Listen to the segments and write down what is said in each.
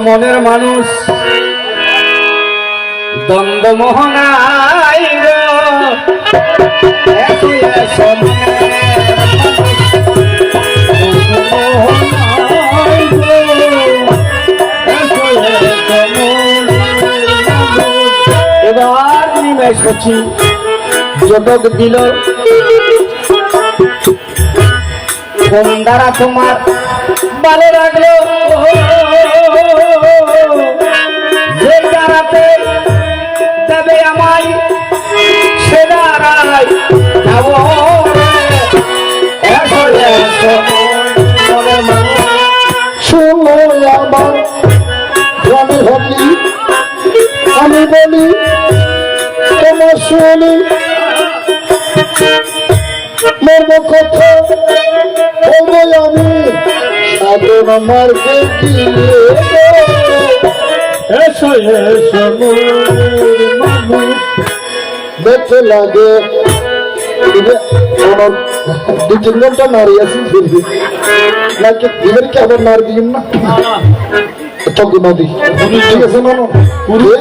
মনের মানুষ। দ্বন্দ্ব মানুষ। এবার নিমেষ হচ্ছি জটক দিল। কোন দ্বারা তোমার ভালো লাগল। যে দ্বারাতে তবে আমায় সে হলি আমি বলি তোমার শুনি। মর্ম কথা আমি। সাধন মার্গে এসো এসো। দেখতে লাগে। দু তিন ঘণ্টা নারী আছি নাকি এদেরকে আবার নারী দিন না? চক্র ঠিক আছে না পুরে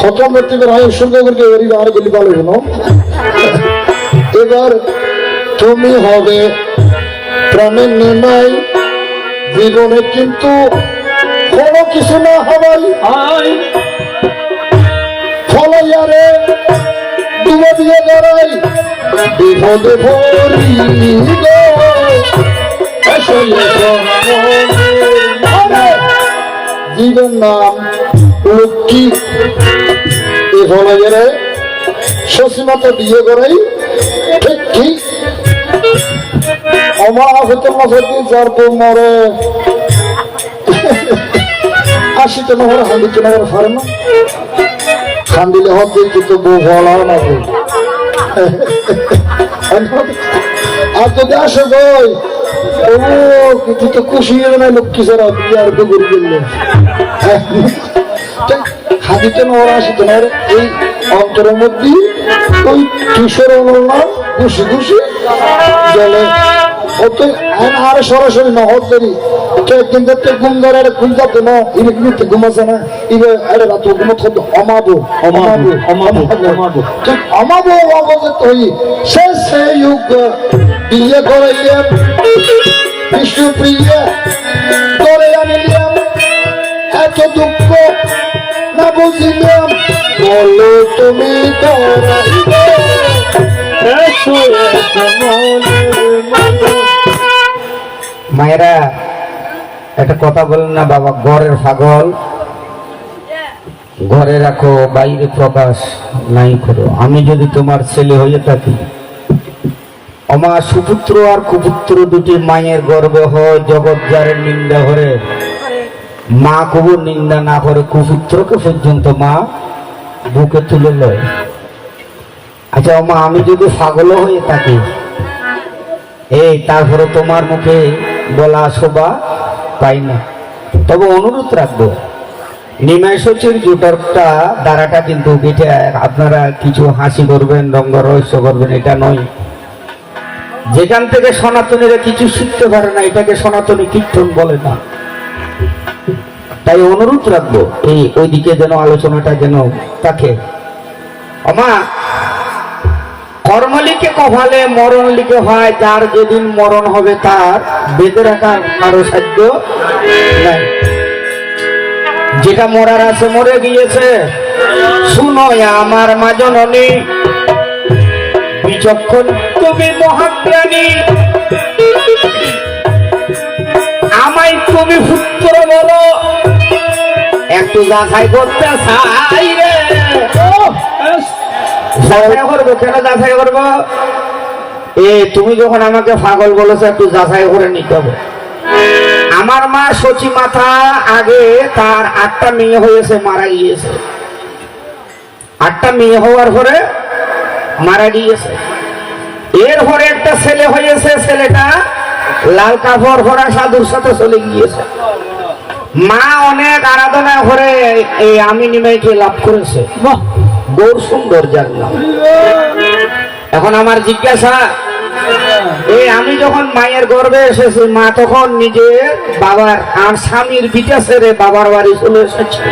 খতম করতে গেলে আমি সুন্দর করে এবারই আর গেলি ভালো এবার তুমি হবে প্রাণের নির্ণয়। জীবনে কিন্তু কোনো কিছু না হবাই আয় ফলাইয়ারে ডুবে দিয়ে দাঁড়াই বিপদে জীবন নাম লক্ষ্মী। এ ফলাইয়ারে শশীমাতা বিয়ে করাই ঠিক ঠিক আমার হতে মাসে যার বউ মরে। আশিতে নহর হান্ডিতে নহর ফারে না। খান্দিলে হবে কিন্তু বউ বলাও না আর যদি আসে গই ও কিছু তো খুশি হবে না লক্ষ্মী সারা বিয়ে আর তো করে দিল হাদিতে নহর ওই কিশোর খুশি খুশি জলে অত আর সরাসরি নহর দেরি তো একদিন দেখতে ঘুম ধরে আরে ঘুম যাতে না ইনে কিন্তু ঘুমাছে না? ইবে আরে রাত ঘুমত হতো। অমাবো অমাবো অমাবো, অমাবো। ঠিক অমাবো অবগত হই। সে সে যুগ বিয়ে করাইলেন বিষ্ণু প্রিয় করে আনিলাম। এত দুঃখ না বুঝিলাম। বলো তুমি মনের মানুষ। মায়েরা একটা কথা বলেন না, বাবা, ঘরের ছাগল ঘরে রাখো, বাইরে প্রকাশ নাই করো। আমি যদি তোমার ছেলে হয়ে থাকি আমার সুপুত্র আর কুপুত্র দুটি মায়ের গর্বে হয় জগৎ যারের নিন্দা করে। মা কবু নিন্দা না করে, কুপুত্রকে পর্যন্ত মা বুকে তুলে লয়। আচ্ছা মা আমি যদি পাগল হয়ে থাকি, এই, তারপরে তোমার মুখে বলা শোভা পাই না। তবে অনুরোধ রাখব, নিমাই সচির জুটারটা দ্বারাটা কিন্তু এটা আপনারা কিছু হাসি করবেন, রঙ্গ রহস্য করবেন, এটা নয়। যেখান থেকে সনাতনীরা কিছু শিখতে পারে না, এটাকে সনাতনী কীর্তন বলে না। তাই অনুরোধ রাখব, এই ওইদিকে যেন আলোচনাটা যেন থাকে। আমা কর্ম কভালে মরণ লিখে হয়, যার যেদিন মরণ হবে তার বেঁধে রাখার কারও সাধ্য নাই। যেটা মরার আছে মরে গিয়েছে। শুনো আমার মা জননী, বিচক্ষণ তুমি মহাপ্রাণী আমায় তুমি পুত্র বলো, একটু যাচাই করতে চাই। যাচাই করব কেন যাচাই করব? এ তুমি যখন আমাকে পাগল বলেছ একটু যাচাই করে নিতে হবে। আমার মা সচি মাথা আগে তার আটটা মেয়ে হয়েছে মারা গিয়েছে। আটটা মেয়ে হওয়ার পরে মারা গিয়েছে। এরপরে একটা ছেলে হয়েছে ছেলেটা লাল কাপড় ভরা সাধুর সাথে চলে গিয়েছে। মা অনেক আরাধনা করে এই আমি নিমাইকে লাভ করেছে। গৌর সুন্দর নাম। এখন আমার জিজ্ঞাসা এই আমি যখন মায়ের গর্ভে এসেছি, মা তখন নিজের বাবার আর স্বামীর বিটা ছেড়ে বাবার বাড়ি চলে এসেছে।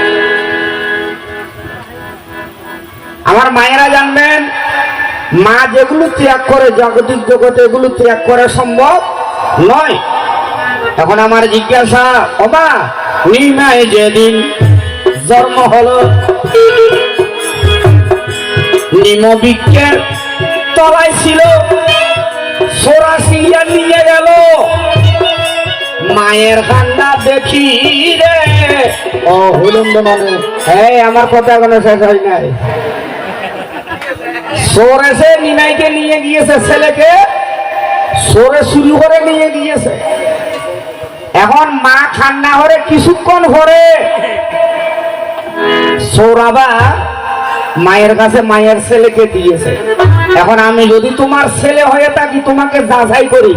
আমার মায়েরা জানবেন, মা যেগুলো ত্যাগ করে জাগতিক জগতে এগুলো ত্যাগ করা সম্ভব নয়। এখন আমার জিজ্ঞাসা ওমা নিমায় যেদিন জন্ম হলো নিমবিজ্ঞের তলায় ছিল। সোরা সিরিয়া নিয়ে গেল। মায়ের কান্না দেখি রে। ও হইলেন মানে হ্যাঁ আমার কথা এখনও শেষ হয় নাই। সোর নিনাইকে নিয়ে গিয়েছে ছেলেকে। সোরে শুরু করে নিয়ে গিয়েছে। এখন মা ঠান্ডা হরে কিছুক্ষণ হরে। সৌরাবা মায়ের কাছে মায়ের ছেলেকে দিয়েছে। এখন আমি যদি তোমার ছেলে হয়ে থাকি, তোমাকে যাচাই করি,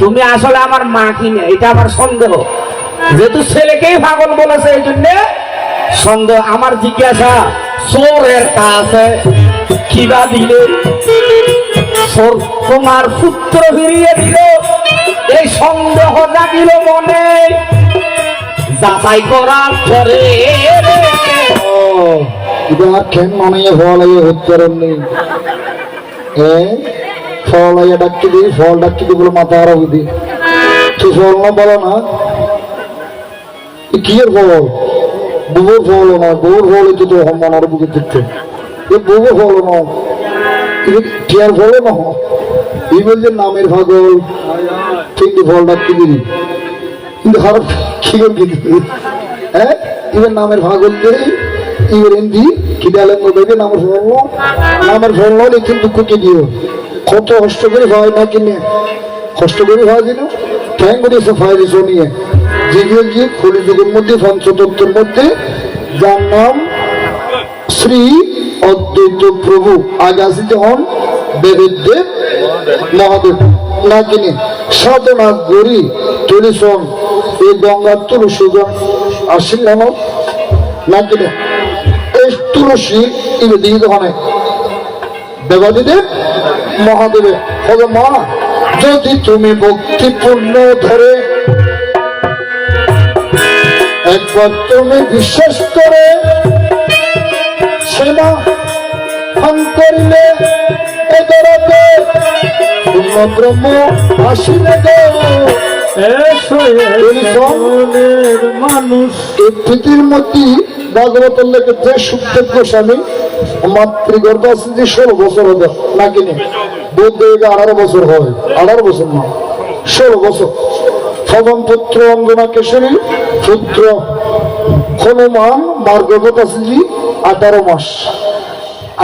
তুমি আসলে আমার মা কিনে এটা আমার সন্দেহ। যেহেতু ছেলেকেই পাগল বলেছে, এই জন্য সন্দেহ। আমার জিজ্ঞাসা সোরের কাছে কিবা দিলে? তোমার পুত্র ফিরিয়ে দিল। এই সন্দেহ জাগিল মনে। যাচাই করার পরে মানাইয়া ফল আইয়া হচ্ছেন নেই। এ ফল আইয়া ডাকি দিই ফল কি না বলো না? কি এর বুকে দিচ্ছে এ, বুবুর ফল না। ফল না? এই বলছে নামের ভাগল ঠিক ফল ডাকি দিই কিন্তু কি কিন্তু হ্যাঁ ইভেন নামের ভাগল কত কষ্ট করে হয় না কিনে। কষ্ট করে হয় করে সাফাই দিছ নিয়ে। যেগুলো গিয়ে যুগের মধ্যে, পঞ্চতত্ত্বের মধ্যে। যার নাম শ্রী অদ্বৈত প্রভু। আসিতে হন দেবের মহাদেব। না কিনে। সাধনা গরি তুলিসন। এই গঙ্গার তুলসীজন আসিল না কিনে। তুলসী ইবে দিয়ে দোকানে দেবাদিদেব মহাদেবে বলে মা যদি তুমি ভক্তিপূর্ণ ধরে একবার তুমি বিশ্বাস করে সেনা ফান করিলে এদরতে পূর্ণ ব্রহ্ম আসিলে মানুষ। পৃথিবীর মধ্যে ভাগবতের লেগে যে সুখদেব গোস্বামী মাতৃগর্ভ আছে যে ষোলো বছর হবে, নাকি নেই? বৌদ্ধ আঠারো বছর হয়, আঠারো বছর না, ষোলো বছর। প্রথম পুত্র অঞ্জনা কেশরী, পুত্র হনুমান মার গর্ভত আছে যে আঠারো মাস।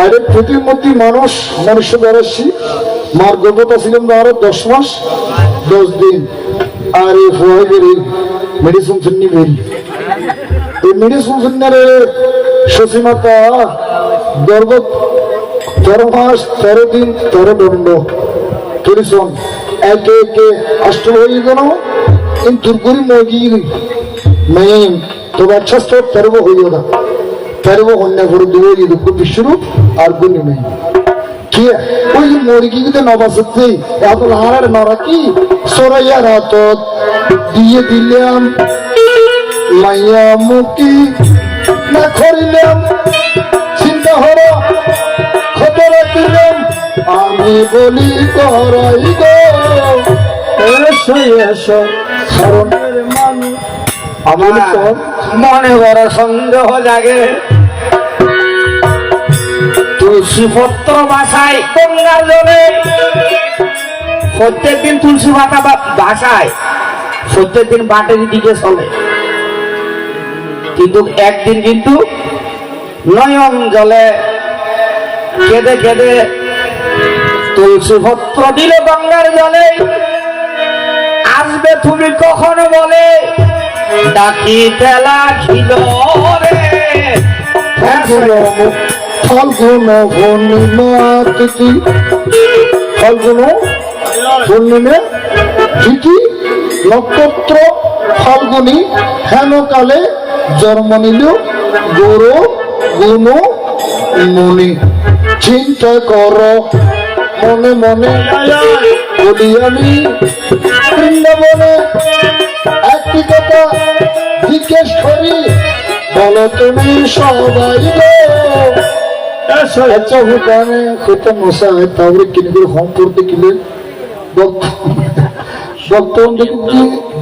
আর পৃথিবীর মানুষ, মনুষ্য বেড়াচ্ছি মার গর্ভত ছিলেন আরও দশ মাস, দশ দিন। আর এই ফোয়াই মেডিসিন শুনি বেরি। মেডিসিন শুনারে শশীমাতা গর্ভ তেরো মাস, তেরো দিন, তেরো দণ্ড তুলিসন একে একে অষ্ট হয়ে গেল কিন্তু গুরি মগি মেন তো বাচ্চা তেরো হয়ে গেল তেরো কন্যা করে দুই দুঃখ বিশ্বরূপ আর গুণি নেই কি? ওই মুরগি কিন্তু নবাসতে এখন আর নরা কি? সরাইয়া রাত দিয়ে দিলাম। মাইয়া মুকি না করিলাম চিন্তা হলো খবর দিলাম আমি বলি করাই গো। কারণ আমার মনে বড় সন্দেহ জাগে। তুলসী পত্র বাসায় গঙ্গার জলে। প্রত্যেকদিন তুলসী পাতা বাসায়। প্রত্যেকদিন বাটের দিকে চলে। কিন্তু একদিন কিন্তু নয়ন জলে কেঁদে কেঁদে তুলসী পত্র দিল গঙ্গার জলে। আসবে তুমি কখন বলে? ডাকিতে লাগিল রে। ফাল্গুন পূর্ণিমা তিথি ফাল্গুন পূর্ণিমা তিথি নক্ষত্র ফাল্গুনি হেনকালে জন্ম নিল গৌর গুণ মুনি। চিন্তা কর মনে মনে বলি আমি বৃন্দাবনে একটি কথা জিজ্ঞেস করি বলো তুমি সবাই আচ্ছা ভুটানে মশা হয় হোম করতে গেলে বর্তমান দেখুন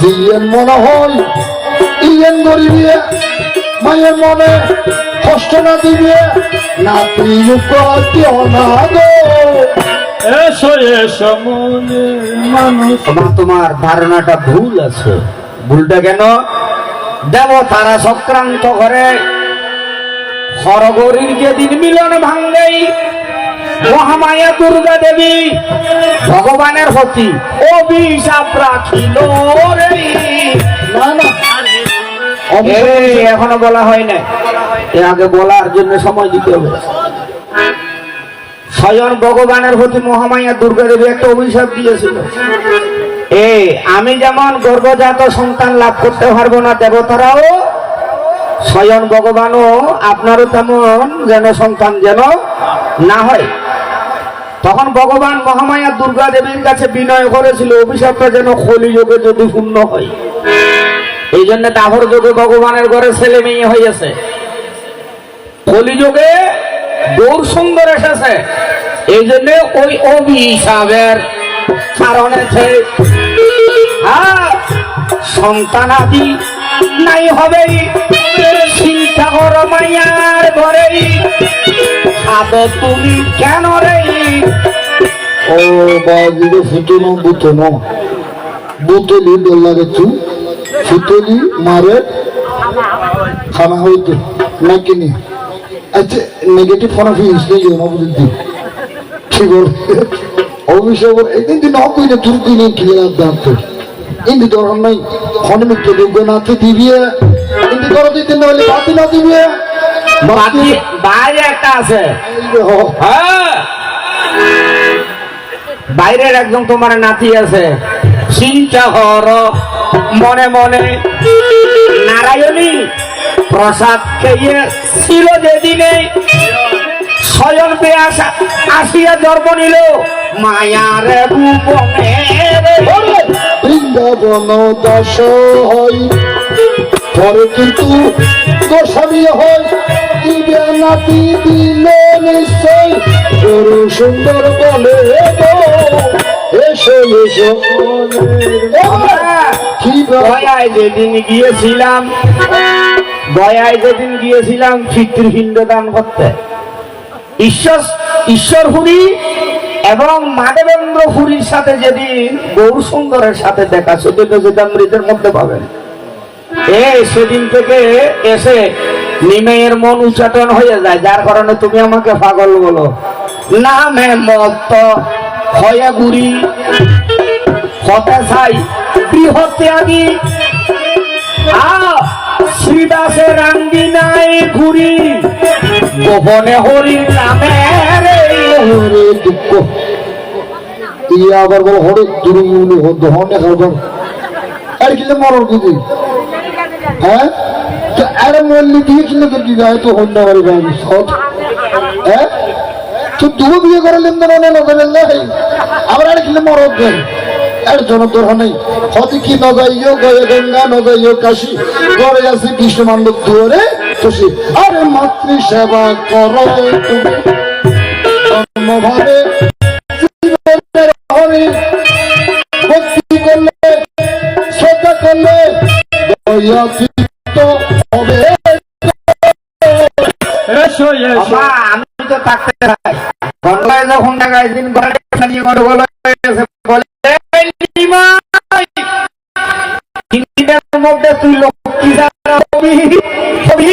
জিয়েন মনে হয় ইয়েন ধরিবিয়া মায়ের মনে কষ্ট না দিবে নাতি উপাতি অনাগো এসো এসো মনের মানুষ। তোমার তোমার ধারণাটা ভুল আছে। ভুলটা কেন? দেব তারা সক্রান্ত করে হরগরির যেদিন মিলন ভাঙ্গেই মহামায়া দুর্গা দেবী, ভগবানের প্রতি অভিশাপ রাখিল এখনও বলা হয় না এর আগে বলার জন্য সময় দিতে হবে। স্বয়ং ভগবানের প্রতি মহামায়া দুর্গা দেবী একটা অভিশাপ দিয়েছিল। এ, আমি যেমন গর্ভজাত সন্তান লাভ করতে পারব না দেবতারাও, স্বয়ং ভগবানও আপনারও তেমন যেন সন্তান যেন না হয়। তখন ভগবান মহামায়া দুর্গা দেবীর কাছে বিনয় করেছিল অভিশাপটা যেন কলিযুগে যদি পূর্ণ হয়। এই জন্য দাহর যুগে ভগবানের ঘরে ছেলে মেয়ে হয়েছে কলিযুগে গৌর সুন্দর এসেছে। এই জন্য ওই অভিশাপের কারণে হ্যাঁ, সন্তানাদি নাই হবে চিন্তা করো মাইয়ার ঘরে খাবে তুমি কেন রে? ও বাজিরে ফুটনো বুতনো বুতলি দোল্লারে তু ফুটলি মারে? খানা হইতো, নাকি নি? আচ্ছা নেগেটিভ ফোন অফ ইউজ নেই না বুঝলি ঠিক অভিষেক একদিন দিন অকুই না তুই কিনে কিনে দাম তো ইন্দি দরকার নাই মিত্র যোগ্য নাতে দিবিয়ে ইন্দি দর দিতে না হলে বাতি না দিবিয়ে বাকি বাইরে একটা আছে। হ্যাঁ। বাইরের একজন তোমার নাতি আছে। চিন্তা কর মনে মনে নারায়ণী প্রসাদ খেয়ে ছিল যেদিনে স্বয়ং পেয়াসা আসিয়া জন্ম নিল। মায়ার ভুবনে বৃন্দাবন দাস হয় পরে কিন্তু গোস্বামী হয়। দিলে নিশ্চয়। গরু সুন্দর বলে যেদিন গিয়েছিলাম গয়ায় যেদিন গিয়েছিলাম, পিতৃপিণ্ড দান করতে। ঈশ্বর ঈশ্বর হুরি এবং মাধবেন্দ্র হুরির সাথে যেদিন গৌর সুন্দরের সাথে দেখা সেদিন যেটা মৃতের মধ্যে পাবেন। এ, সেদিন থেকে এসে নিমের মন উচ্চাটন হয়ে যায় যার কারণে তুমি আমাকে পাগল বলো। নামে মত হয়ে গুড়ি হতে চাই বৃহত্যাগী। আ শ্রীদাসে রাঙ্গি নাই ঘুরি গোপনে হরি নামে রে দুঃখ। ইয়ে আবার বলো হরে দুর্গুলো দহনে খাবার আর কিলে মরণ দিদি হ্যাঁ? আরে মল্লি দিয়ে কিলে কি গায়ে তো হন্য গায়ে সৎ হ্যাঁ? তো দুটো বিয়ে করে লেনদেন অনেক নজর নাই আবার আর কিলে মরণ দেন? এর জন্য তোর নেই। হতে কি নজাইও গয়ে গঙ্গা নজাইও কাশি? ঘরে আছে কৃষ্ণ মান্ডব দুয়ারে খুশি আরে মাতৃ সেবা করো তুমি। ধর্মভাবে ভক্তি করলে, শ্রদ্ধা করলে হবে এসো এসো। বাবা আমি তো থাকতে চাই। গঙ্গায় যখন দেখায় দিন ঘরে সাজিয়ে ঘরে বলে গেছে, বলে "এই নিমাই, হিন্দিটার মধ্যে তুই লক্ষ্মী ছাড়া হবি, হবি, হবি,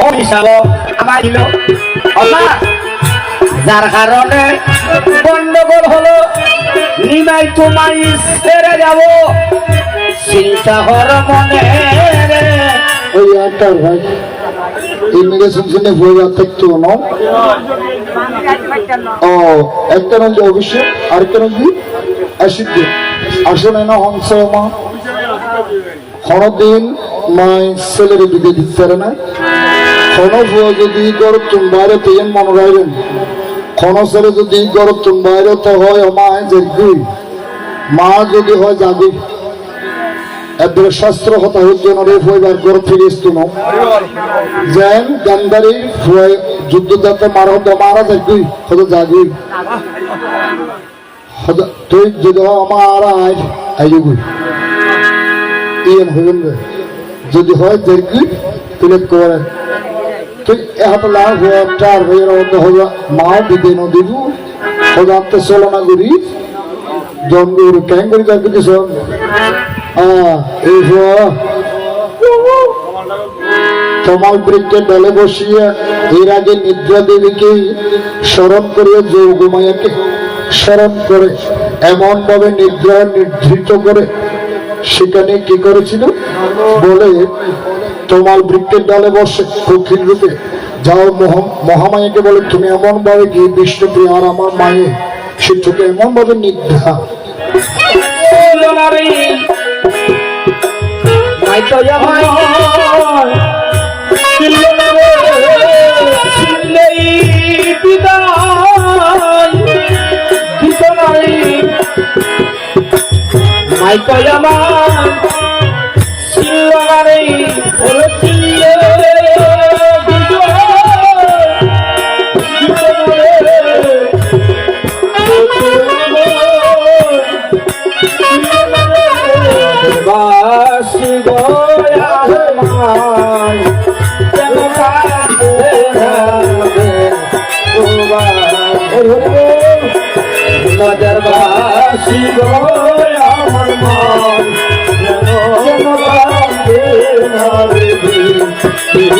হবি আমার দিল। যার কারণে গন্ডগোল হলো নিমাই তোমায় ছেড়ে যাব। চিন্তা কর মনে ওই না ও, একটা নদী অভিষেক, আরেকটা নদী অসিদ্ধ আসলে না হংস মা। কোনদিন মাই ছেলের বিদে দিতে না। কোন ভুয়া যদি গরব তুমি বাইরে তেন মনে রাখবেন কোন ছেলে যদি গরব তুমি বাইরে তো হয় মা জেরগুই মা যদি হয় যাবি এদের শাস্ত্র কথা হচ্ছে রে হইবার গরব ফিরে আসতো না যেন গান্ধারী ফুয়াই যুদ্ধদাতে মারা হতো, মারা যাগুই হতো হতো- তুই যদি হয় আমার আয় আইগুই ইয়েন হইবেন যদি হয় দেখবি তুলে করে তুই এহাতে লাভ হয়ে একটা আর হয়ে রওনা হলো মা দিদি ন দিবু। হলো চলনা করি। জঙ্গুর ক্যাং করি যাবি কিছু? তমাল বসিয়া এর আগে নিদ্রা দেবীকে স্মরণ করে যোগমায়াকে স্মরণ করে এমন ভাবে নিদ্রা করে, সেখানে কি করেছিল? বলে তমাল বৃক্ষের ডালে বসে কঠিন রূপে, যাও মহা- মহামায়াকে বলে, তুমি এমন ভাবে কি বিষ্ণুপ্রিয় আর আমার মায়ে, সে এমন ভাবে নিদ্রা নাই তো আমায় চিনলেই বিদায় দিত না রে নাই তো আমার ছিল না Yeah.